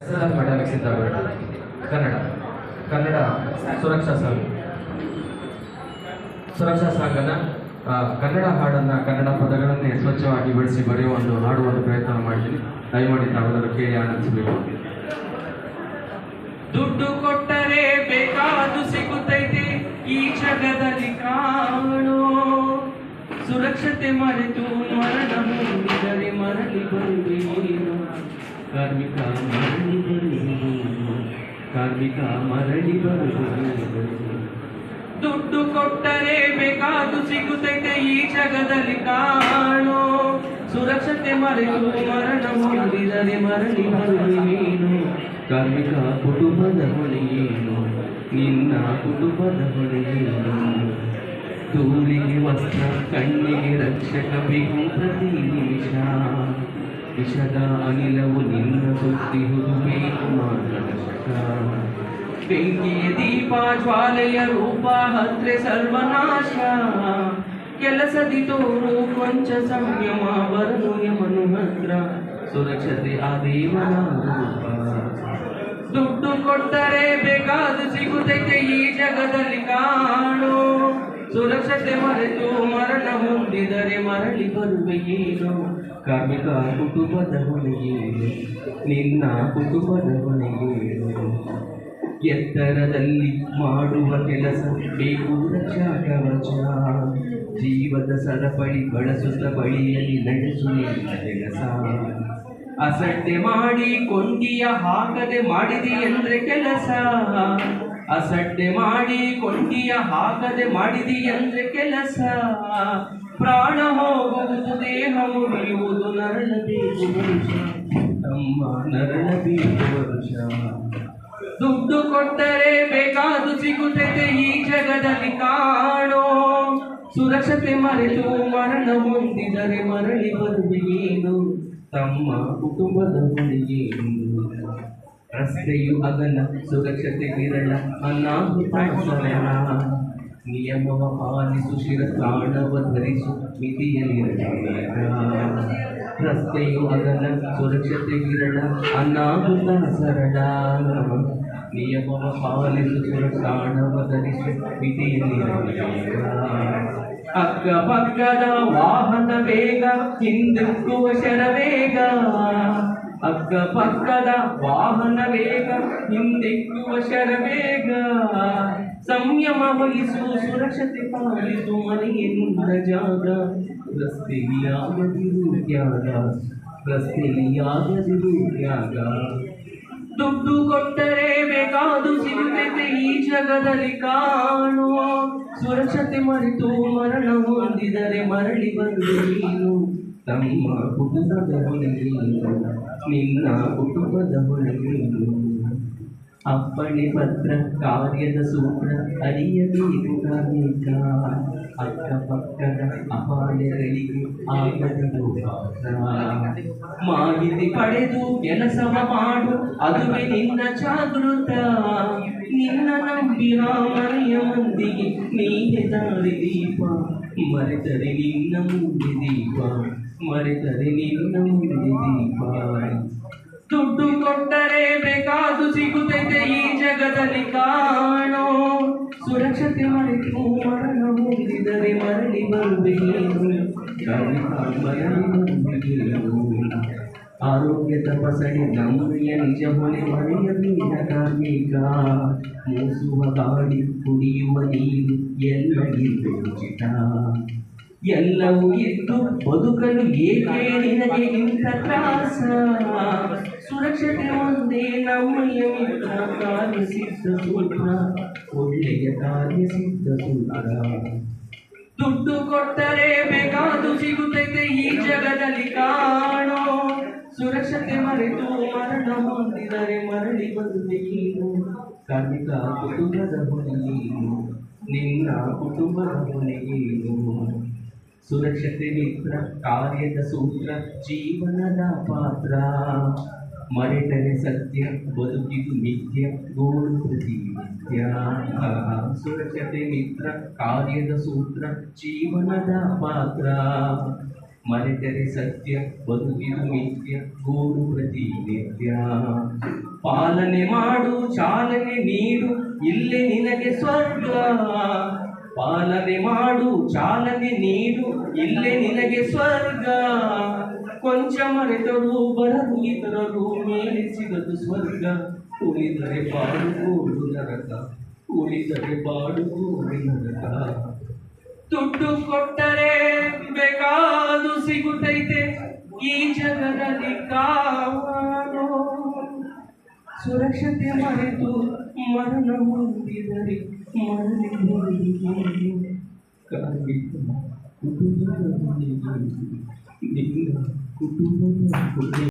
ಮಾಡಲು ಸಿದ್ಧಗಳು ಕನ್ನಡ. ಕನ್ನಡ ಸುರಕ್ಷಾ ಸಂಘ ಸುರಕ್ಷಾ ಸಂಘನ ಕನ್ನಡ ಹಾಡನ್ನ ಕನ್ನಡ ಪದಗಳನ್ನೇ ಸ್ವಚ್ಛವಾಗಿ ಬಳಸಿ ಬರೆಯುವ ಒಂದು ಹಾಡುವ ಒಂದು ಪ್ರಯತ್ನ ಮಾಡ್ತೀನಿ. ದಯಮಾಡಿ ತಾವೆಲ್ಲರೂ ಕೇಳಿ ಆನಂದಿಸಬೇಕು. ದುಡ್ಡು ಕೊಟ್ಟರೆ ಬೇಕಾದು ಸಿಗುತ್ತೈತೆ ಈ ಜಗದಲ್ಲಿ ಕಾಣೋ ಸುರಕ್ಷತೆ ಮರೆತು ಮರಣ ಮರಳಿ ಬರುವೇನು ಕಾರ್ಮಿಕ ಮರಳಿ ಬರುವುದು ಕಾರ್ಮಿಕ ಮರಳಿ ಬರುವುದು ದುಡ್ಡು ಕೊಟ್ಟರೆ ಬೇಕಾದು ಸಿಗುತ್ತೈತೆ ಈ ಜಗದಲ್ಲಿ ಕಾಣೋ. ಸುರಕ್ಷತೆ ಮರೆತು ಮರಣ ಮೂಡಿದರೆ ಮರಳಿ ಬರುವೇನು ಕಾರ್ಮಿಕ ಕುಟುಂಬದ ಹೊಳೆಯೇನು ನಿನ್ನ ಕುಟುಂಬದ ಹೊಳೆಯೇನು ಧೂಳಿಗೆ ವಸ್ತ್ರ ಕಣ್ಣಿಗೆ ರಕ್ಷಕ ಬೇಕು ಪ್ರತಿ ನಿಮಿಷ. ವಿಷದ ಅನಿಲವು ನಿನ್ನ ಸುತ್ತಿ ಹುದುಬೇಕು ಮಾರ್ಗದರ್ಶಕ ಬೆಂಕಿಯ ದೀಪ ಜ್ವಾಲೆಯ ರೂಪ ಹತ್ರೆ ಸರ್ವನಾಶ ಕೆಲಸದಿ ತೋರು ಕೊಂಚ ಸಂಯಮ ಬರಲು ಯಮನು ಹತ್ರ ಸುರಕ್ಷತೆ ಆ ದೇವನ ರೂಪ ದುಡ್ಡು ಕೊಟ್ಟರೆ ಬೇಕಾದು ಸಿಗುತ್ತೈತೆ ಈ ಜಗದಲ್ಲಿ ಕಾಣೋ. ಸುರಕ್ಷತೆ ಮರೆತು ಮರಣ ಹೊಂದಿದರೆ ಮರಳಿ ಬರುವೆ ಏನು. ಕಾರ್ಮಿಕ ಕುಟುಂಬದ ಹೊಣೆಯೇನು ನಿನ್ನ ಕುಟುಂಬದ ಹೊಣೆಯೇನು ಎತ್ತರದಲ್ಲಿ ಮಾಡುವ ಕೆಲಸ ಬೇಕು, ರಕ್ಷಾ ಕವಚ. ಜೀವದ ಸರಪಳಿ ಬಳಸುತ್ತ ಬಳಿಯಲ್ಲಿ ನಡೆಸು ನಿನ್ನ ಕೆಲಸ. ಅಸಡ್ಡೆ ಮಾಡಿ ಕೊಂಡಿಯ ಹಾಕದೆ ಮಾಡಿದಿ ಎಂದ್ರೆ ಕೆಲಸ. ಅಸಡ್ಡೆ ಮಾಡಿ ಕೊಂಡಿಯ ಹಾಕದೆ ಮಾಡಿದಿ ಅಂದ್ರೆ ಕೆಲಸ. ಪ್ರಾಣ ಹೋಗುವುದು ದೇಹ ಮುರಿಯುವುದು ನರಳಬೇಕು ವರುಷ ತಮ್ಮ ನರಳಬೇಕು ವರುಷ ದುಡ್ಡು ಕೊಟ್ಟರೆ ಬೇಕಾದು ಸಿಗುತ್ತದೆ ಈ ಜಗದಲ್ಲಿ ಕಾಣೋ ಸುರಕ್ಷತೆ ಮರೆತು ಮರಣ ಹೊಂದಿದರೆ ಮರಳಿ ಬರುವೆಯೇನು ತಮ್ಮ ಕುಟುಂಬದ ಹೊಣೆಯೇನು ರಸ್ತೆಯು ಅಗಲ, ಸುರಕ್ಷತೆ ವಿರಳ, ಅನಾಹುತ ಸರಳ ನಿಯಮವ ಪಾಲಿಸು ಶಿರ ಪ್ರಾಣವ ಧರಿಸು ಮಿತಿಯಲ್ಲಿರಬೇಡ ರಸ್ತೆಯು ಅಗಲ ಸುರಕ್ಷತೆ ವಿರಳ ಅನಾಹುತ ಸರಳ ನಿಯಮವ ಪಾಲಿಸು ಶಿರ ಪ್ರಾಣವ ಧರಿಸು ಮಿತಿಯಲ್ಲಿರಬೇಡ ಅಕ್ಕ ಪಕ್ಕದ ವಾಹನ ವೇಗ ಹಿಂದಕ್ಕುವ ಶರವೇಗ ಅಕ್ಕ ಪಕ್ಕದ ವಾಹನ ವೇಗ, ಹಿಂದೆಕ್ಕುವ ಶರವೇಗ. ಸಂಯಮ ವಹಿಸು, ಸುರಕ್ಷತೆ ಪಾಲಿಸು ಮನೆಯನ್ನು ನಿನ್ನ ಜಾಗ. ರಸ್ತೆಯಾಗದಿರು ತ್ಯಾಗ ರಸ್ತೆಯಾಗದಿರು ತ್ಯಾಗ. ದುಡ್ಡು ಕೊಟ್ಟರೆ ಬೇಕಾದು ಸಿಗುತ್ತೆ ಈ ಜಗದಲ್ಲಿ ಕಾಣು ಸುರಕ್ಷತೆ ಮರೆತು ಮರಣ ಹೊಂದಿದರೆ ಮರಳಿ ಬಂದು ನೀನು ತಮ್ಮ ಕುಟುಂಬದ ನಿನ್ನ ಕುಟುಂಬದ ಹೊಣೆಯೇನು ಅಪ್ಪಣೆ ಪತ್ರ ಕಾರ್ಯದ ಸೂತ್ರ ಅರಿಯಬೇಕು ಕಾರ್ಮಿಕ ಅಕ್ಕಪಕ್ಕದ ಅಪಾಯಗಳಿಗೆ ಆಗದಿರು ಪಾತ್ರ ಮಾಹಿತಿ ಪಡೆದು ಕೆಲಸವ ಮಾಡು ಅದುವೇ ನಿನ್ನ ಜಾಗೃತ ನಿನ್ನ ನಂಬಿರ ಮನೆಯ ಮಂದಿಗೆ ನೀನೆ ದಾರಿ ದೀಪ ಮರೆತರೆ ನಿನ್ನ ಮುಂದೆ ದೀಪ ಮರೆತರೆ ನೀನು ಮುಂದೆ ದೀಪ ದುಡ್ಡು ಕೊಟ್ಟರೆ ಬೇಕಾದು ಸಿಗುತ್ತೈತೆ ಈ ಜಗದಲ್ಲಿ ಕಾಣೋ. ಸುರಕ್ಷತೆ ಮಾಡಿತು ಮರಣ ಮುಗಿದರೆ ಮರಳಿ ಬರುವೇನು ಆರೋಗ್ಯ ತಪಸಣೆ ನಮ್ಮಿಯ ನಿಜ ಮನೆ ಮರೆಯಬೇಡ ಕಾರ್ಮಿಕ ಮೂಸುವ ಗಾಳಿ ಕುಡಿಯುವ ನೀರು ಎಲ್ಲ ಉಚಿತ. ಎಲ್ಲವೂ ಇತ್ತು ಬದುಕಲು ಏಕೆ ನಿನಗೆ ಇಂಥ ಸುರಕ್ಷತೆ ಒಂದೇ ನಮ್ಮಯ್ಯ ಮಿತ್ರ ಸೂತ್ರ. ಒಳ್ಳೆಯ ಸಿದ್ಧ ಸೂತ್ರ. ದುಡ್ಡು ಕೊಟ್ಟರೆ ಬೇಕಾದು ಸಿಗುತ್ತೈತೆ ಈ ಜಗದಲ್ಲಿ ಕಾಣೋ. ಸುರಕ್ಷತೆ ಮರೆತು ಮರಣ ಹೊಂದಿದರೆ ಮರಳಿ ಬರುತ್ತೇನು ಕಾರ್ಮಿಕ ಕುಟುಂಬದ ಹೊಣೆಗೇನು ನಿನ್ನ ಕುಟುಂಬದ ಹೊಣೆಯೇನು ಸುರಕ್ಷತೆ ಮಿತ್ರ ಕಾರ್ಯದ ಸೂತ್ರ, ಜೀವನದ ಪಾತ್ರ. ಮರೆತರೆ ಸತ್ಯ, ಬದುಕಿದು ನಿತ್ಯ ಗೋಳು ಪ್ರತಿ ನಿತ್ಯ. ಸುರಕ್ಷತೆ, ಮಿತ್ರ, ಕಾರ್ಯದ ಸೂತ್ರ, ಜೀವನದ ಪಾತ್ರ. ಮರೆತರೆ ಸತ್ಯ, ಬದುಕಿದು ನಿತ್ಯ ಗೋಳು ಪ್ರತಿ ನಿತ್ಯ. ಪಾಲನೆ ಮಾಡು, ಚಾಲನೆ ನೀಡು, ಇಲ್ಲಿ ನಿನಗೆ ಸ್ವರ್ಗ. ಪಾಲನೆ ಮಾಡು, ಚಾಲನೆ ನೀಡು, ಇಲ್ಲೇ ನಿನಗೆ ಸ್ವರ್ಗ. ಕೊಂಚ ಮರೆತರು ಬರದು, ಇತರರು ಮೇಲೆ ಸಿಗದು ಸ್ವರ್ಗ. ಉಳಿದರೆ ಬಾಡುವುದು ನರಕ, ಉಳಿದರೆ ಬಾಡುವುದು ನರಕ. ತುಟ್ಟು ಕೊಟ್ಟರೆ ಬೇಕಾದು ಸಿಗುತ್ತೈತೆ ಈ ಜಗದಲ್ಲಿ ಕಾವಲು ಸುರಕ್ಷತೆ ಮರೆತು ಮರಣ ಹೊಂದಿದರೆ ಮರಳಿ ಹೋಗುವುದು.